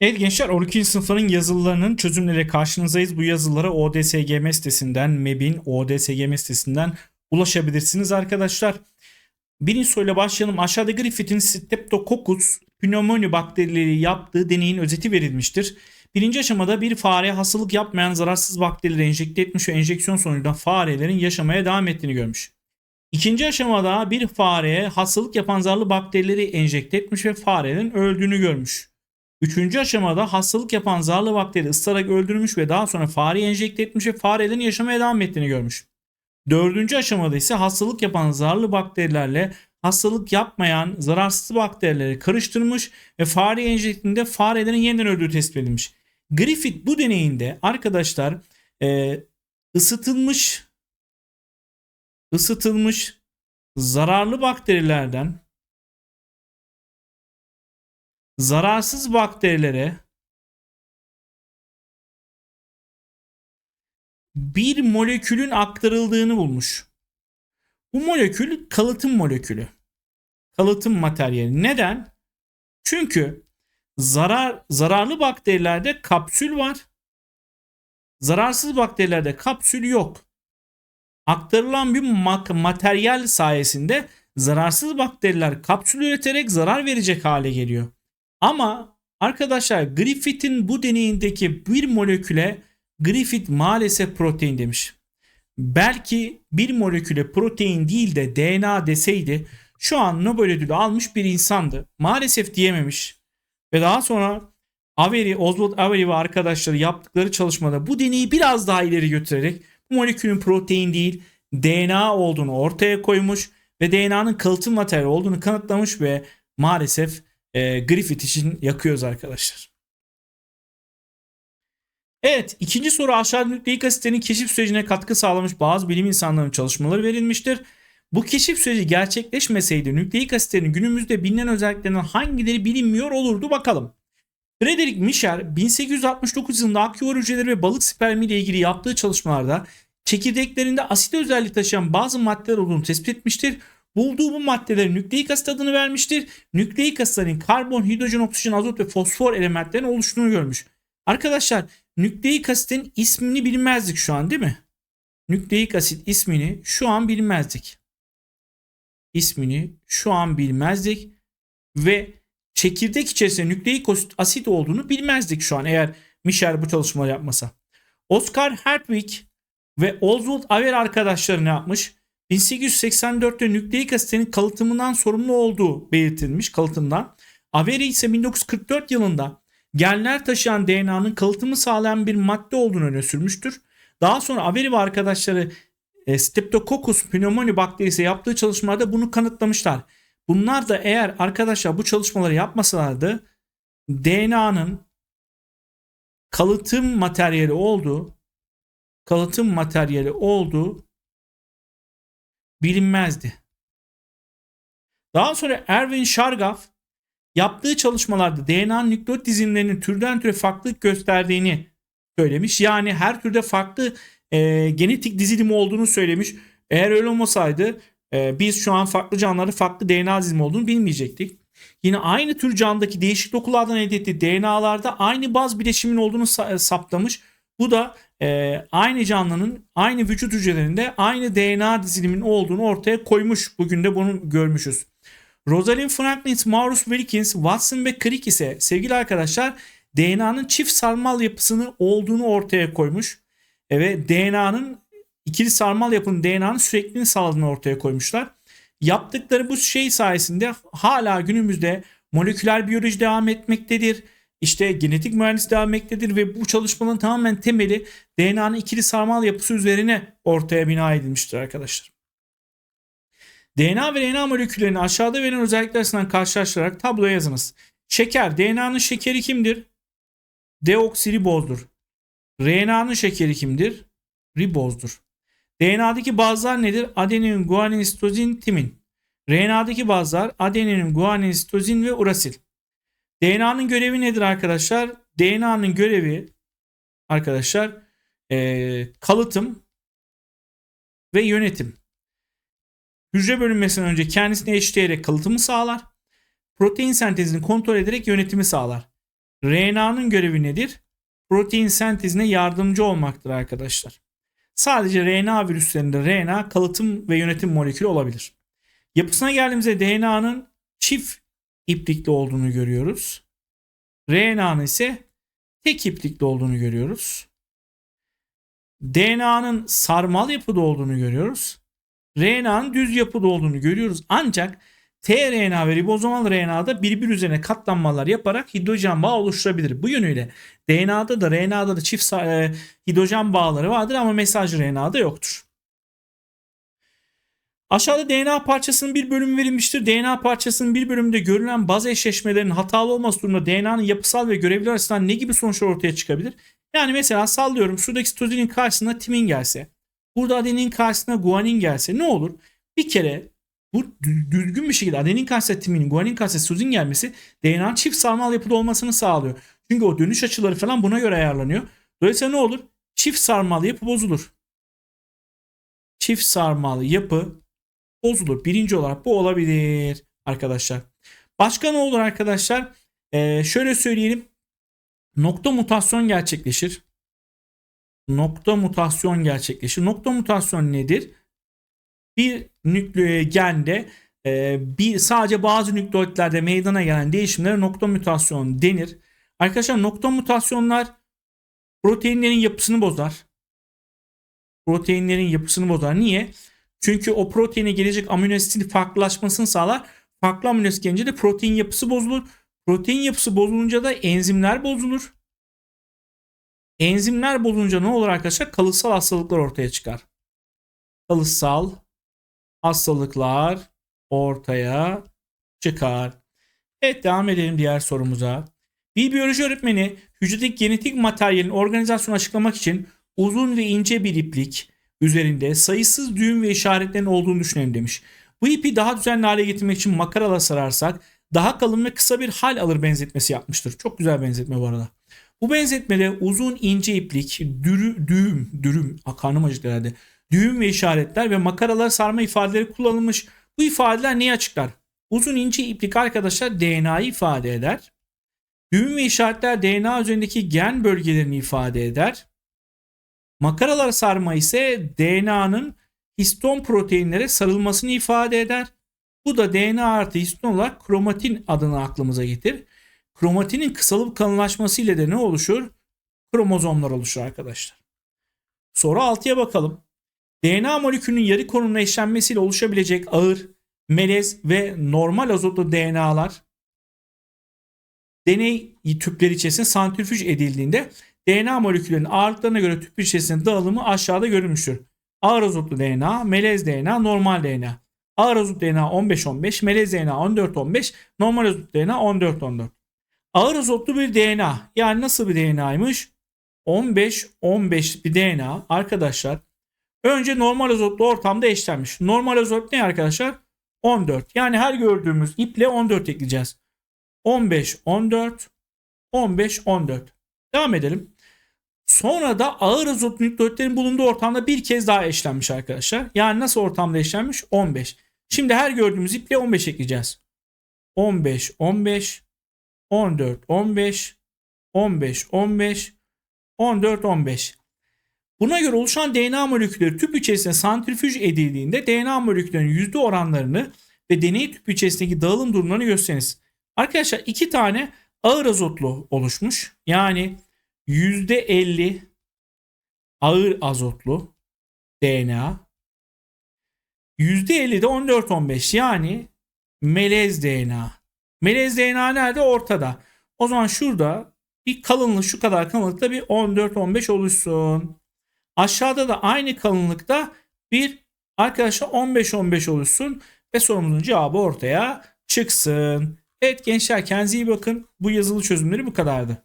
Evet gençler 12. sınıfların yazılılarının çözümleri karşınızdayız. Bu yazılara ODSGM sitesinden, MEB'in ODSGM sitesinden ulaşabilirsiniz arkadaşlar. Birinci soruyla başlayalım. Aşağıda Griffith'in Streptococcus pneumoni bakterileri yaptığı deneyin özeti verilmiştir. Birinci aşamada bir fareye hastalık yapmayan zararsız bakterileri enjekte etmiş ve enjeksiyon sonucunda farelerin yaşamaya devam ettiğini görmüş. İkinci aşamada bir fareye hastalık yapan zararlı bakterileri enjekte etmiş ve farelerin öldüğünü görmüş. Üçüncü aşamada hastalık yapan zararlı bakteri ısırarak öldürmüş ve daha sonra fareyi enjekte etmiş ve farelerin yaşamaya devam ettiğini görmüş. Dördüncü aşamada ise hastalık yapan zararlı bakterilerle hastalık yapmayan zararsız bakterileri karıştırmış ve fareyi enjektinde farelerin yeniden öldüğü tespit edilmiş. Griffith bu deneyinde arkadaşlar e, ısıtılmış ısıtılmış zararlı bakterilerden zararsız bakterilere bir molekülün aktarıldığını bulmuş. Bu molekül kalıtım molekülü. Kalıtım materyali. Neden? Çünkü zarar zararlı bakterilerde kapsül var. Zararsız bakterilerde kapsül yok. Aktarılan bir materyal sayesinde zararsız bakteriler kapsül üreterek zarar verecek hale geliyor. Ama arkadaşlar Griffith'in bu deneyindeki bir moleküle Griffith maalesef protein demiş. Belki bir moleküle protein değil de DNA deseydi şu an Nobel ödülü almış bir insandı. Maalesef diyememiş. Ve daha sonra Avery, Oswald Avery ve arkadaşları yaptıkları çalışmada bu deneyi biraz daha ileri götürerek bu molekülün protein değil DNA olduğunu ortaya koymuş ve DNA'nın kalıtım materyali olduğunu kanıtlamış ve maalesef e, Griffith için yakıyoruz arkadaşlar. Evet ikinci soru aşağıda nükleik asitlerin keşif sürecine katkı sağlamış bazı bilim insanlarının çalışmaları verilmiştir. Bu keşif süreci gerçekleşmeseydi nükleik asitlerin günümüzde bilinen özelliklerinden hangileri bilinmiyor olurdu bakalım. Frederick Michel 1869 yılında akciğer hücreleri ve balık spermi ile ilgili yaptığı çalışmalarda çekirdeklerinde asit özellik taşıyan bazı maddeler olduğunu tespit etmiştir. Bulduğu bu maddelere nükleik asit adını vermiştir. Nükleik asitlerin karbon, hidrojen, oksijen, azot ve fosfor elementlerin oluştuğunu görmüş. Arkadaşlar nükleik asitin ismini bilmezdik şu an değil mi? Nükleik asit ismini şu an bilmezdik. İsmini şu an bilmezdik ve çekirdek içerisinde nükleik asit olduğunu bilmezdik şu an eğer Michel bu çalışmaları yapmasa. Oscar Hertwig ve Oswald Aver arkadaşları ne yapmış? 1884'te nükleik asitlerin kalıtımından sorumlu olduğu belirtilmiş kalıtımdan. Avery ise 1944 yılında genler taşıyan DNA'nın kalıtımı sağlayan bir madde olduğunu öne sürmüştür. Daha sonra Avery ve arkadaşları e, Streptococcus pneumoni bakterisi yaptığı çalışmalarda bunu kanıtlamışlar. Bunlar da eğer arkadaşlar bu çalışmaları yapmasalardı DNA'nın kalıtım materyali olduğu kalıtım materyali olduğu bilinmezdi. Daha sonra Erwin Chargaff yaptığı çalışmalarda DNA'nın nükleot dizilimlerinin türden türe farklılık gösterdiğini söylemiş. Yani her türde farklı e, genetik dizilimi olduğunu söylemiş. Eğer öyle olmasaydı e, biz şu an farklı canlılarda farklı DNA dizilimi olduğunu bilmeyecektik. Yine aynı tür candaki değişik dokulardan elde ettiği DNA'larda aynı baz bileşimin olduğunu saptamış. Bu da e, aynı canlının aynı vücut hücrelerinde aynı DNA dizilimin olduğunu ortaya koymuş. Bugün de bunu görmüşüz. Rosalind Franklin, Maurus Wilkins, Watson ve Crick ise sevgili arkadaşlar DNA'nın çift sarmal yapısını olduğunu ortaya koymuş. E, ve DNA'nın ikili sarmal yapının DNA'nın sürekliliğini sağladığını ortaya koymuşlar. Yaptıkları bu şey sayesinde hala günümüzde moleküler biyoloji devam etmektedir. İşte genetik mühendis devam etmektedir ve bu çalışmanın tamamen temeli DNA'nın ikili sarmal yapısı üzerine ortaya bina edilmiştir arkadaşlar. DNA ve RNA moleküllerini aşağıda verilen özellikler arasından karşılaştırarak tabloya yazınız. Şeker, DNA'nın şekeri kimdir? Deoksiribozdur. RNA'nın şekeri kimdir? Ribozdur. DNA'daki bazlar nedir? Adenin, guanin, sitozin, timin. RNA'daki bazlar adenin, guanin, sitozin ve urasil. DNA'nın görevi nedir arkadaşlar? DNA'nın görevi arkadaşlar e, kalıtım ve yönetim. Hücre bölünmesinden önce kendisini eşitleyerek kalıtımı sağlar. Protein sentezini kontrol ederek yönetimi sağlar. RNA'nın görevi nedir? Protein sentezine yardımcı olmaktır arkadaşlar. Sadece RNA virüslerinde RNA kalıtım ve yönetim molekülü olabilir. Yapısına geldiğimizde DNA'nın çift iplikli olduğunu görüyoruz. RNA'nın ise tek iplikli olduğunu görüyoruz. DNA'nın sarmal yapıda olduğunu görüyoruz. RNA'nın düz yapıda olduğunu görüyoruz. Ancak tRNA ve ribozomal RNA'da birbir üzerine katlanmalar yaparak hidrojen bağı oluşturabilir. Bu yönüyle DNA'da da RNA'da da çift e, hidrojen bağları vardır ama mesaj RNA'da yoktur. Aşağıda DNA parçasının bir bölümü verilmiştir. DNA parçasının bir bölümünde görülen baz eşleşmelerinin hatalı olması durumunda DNA'nın yapısal ve görevli açısından ne gibi sonuçlar ortaya çıkabilir? Yani mesela sallıyorum şuradaki sitozinin karşısına timin gelse, burada adenin karşısına guanin gelse ne olur? Bir kere bu düzgün bir şekilde adenin karşısına timinin, guanin karşısına sitozin gelmesi DNA'nın çift sarmal yapıda olmasını sağlıyor. Çünkü o dönüş açıları falan buna göre ayarlanıyor. Dolayısıyla ne olur? Çift sarmal yapı bozulur. Çift sarmal yapı bozulur. Birinci olarak bu olabilir arkadaşlar. Başka ne olur arkadaşlar? Ee, şöyle söyleyelim. Nokta mutasyon gerçekleşir. Nokta mutasyon gerçekleşir. Nokta mutasyon nedir? Bir nükleogende e, bir sadece bazı nükleotitlerde meydana gelen değişimlere nokta mutasyon denir. Arkadaşlar nokta mutasyonlar proteinlerin yapısını bozar. Proteinlerin yapısını bozar. Niye? Çünkü o proteine gelecek amino asitin farklılaşmasını sağlar. Farklı amino asit gelince de protein yapısı bozulur. Protein yapısı bozulunca da enzimler bozulur. Enzimler bozulunca ne olur arkadaşlar? Kalıtsal hastalıklar ortaya çıkar. Kalıtsal hastalıklar ortaya çıkar. Evet devam edelim diğer sorumuza. Bir biyoloji öğretmeni hücredeki genetik materyalin organizasyonu açıklamak için uzun ve ince bir iplik üzerinde sayısız düğüm ve işaretlerin olduğunu düşünelim demiş. Bu ipi daha düzenli hale getirmek için makarala sararsak daha kalın ve kısa bir hal alır benzetmesi yapmıştır. Çok güzel benzetme bu arada. Bu benzetmede uzun ince iplik, dürü, düğüm, dürüm, karnım acıktı herhalde. Düğüm ve işaretler ve makaralar sarma ifadeleri kullanılmış. Bu ifadeler neyi açıklar? Uzun ince iplik arkadaşlar DNA'yı ifade eder. Düğüm ve işaretler DNA üzerindeki gen bölgelerini ifade eder. Makaralar sarma ise DNA'nın histon proteinlere sarılmasını ifade eder. Bu da DNA artı histon olarak kromatin adını aklımıza getir. Kromatinin kısalıp kalınlaşması ile de ne oluşur? Kromozomlar oluşur arkadaşlar. Soru 6'ya bakalım. DNA molekülünün yarı konumuna eşlenmesiyle oluşabilecek ağır, melez ve normal azotlu DNA'lar deney tüpleri içerisinde santrifüj edildiğinde DNA moleküllerinin ağırlıklarına göre tüp içerisinde dağılımı aşağıda görülmüştür. Ağır azotlu DNA, melez DNA, normal DNA. Ağır azotlu DNA 15-15, melez DNA 14-15, normal azotlu DNA 14-14. Ağır azotlu bir DNA yani nasıl bir DNA'ymış? 15-15 bir DNA arkadaşlar. Önce normal azotlu ortamda eşlenmiş. Normal azot ne arkadaşlar? 14. Yani her gördüğümüz iple 14 ekleyeceğiz. 15, 14, 15, 14. Devam edelim. Sonra da ağır azot nükleotlerin bulunduğu ortamda bir kez daha eşlenmiş arkadaşlar. Yani nasıl ortamda eşlenmiş? 15. Şimdi her gördüğümüz iple 15 ekleyeceğiz. 15, 15, 14, 15, 15, 15, 14, 15. Buna göre oluşan DNA molekülleri tüp içerisinde santrifüj edildiğinde DNA moleküllerinin yüzde oranlarını ve deney tüpü içerisindeki dağılım durumlarını gösteriniz. Arkadaşlar iki tane ağır azotlu oluşmuş. Yani %50 ağır azotlu DNA %50 de 14-15 yani melez DNA. Melez DNA nerede? Ortada. O zaman şurada bir kalınlık şu kadar kalınlıkta bir 14-15 oluşsun. Aşağıda da aynı kalınlıkta bir arkadaşlar 15-15 oluşsun ve sorumuzun cevabı ortaya çıksın. Evet gençler kendinize iyi bakın. Bu yazılı çözümleri bu kadardı.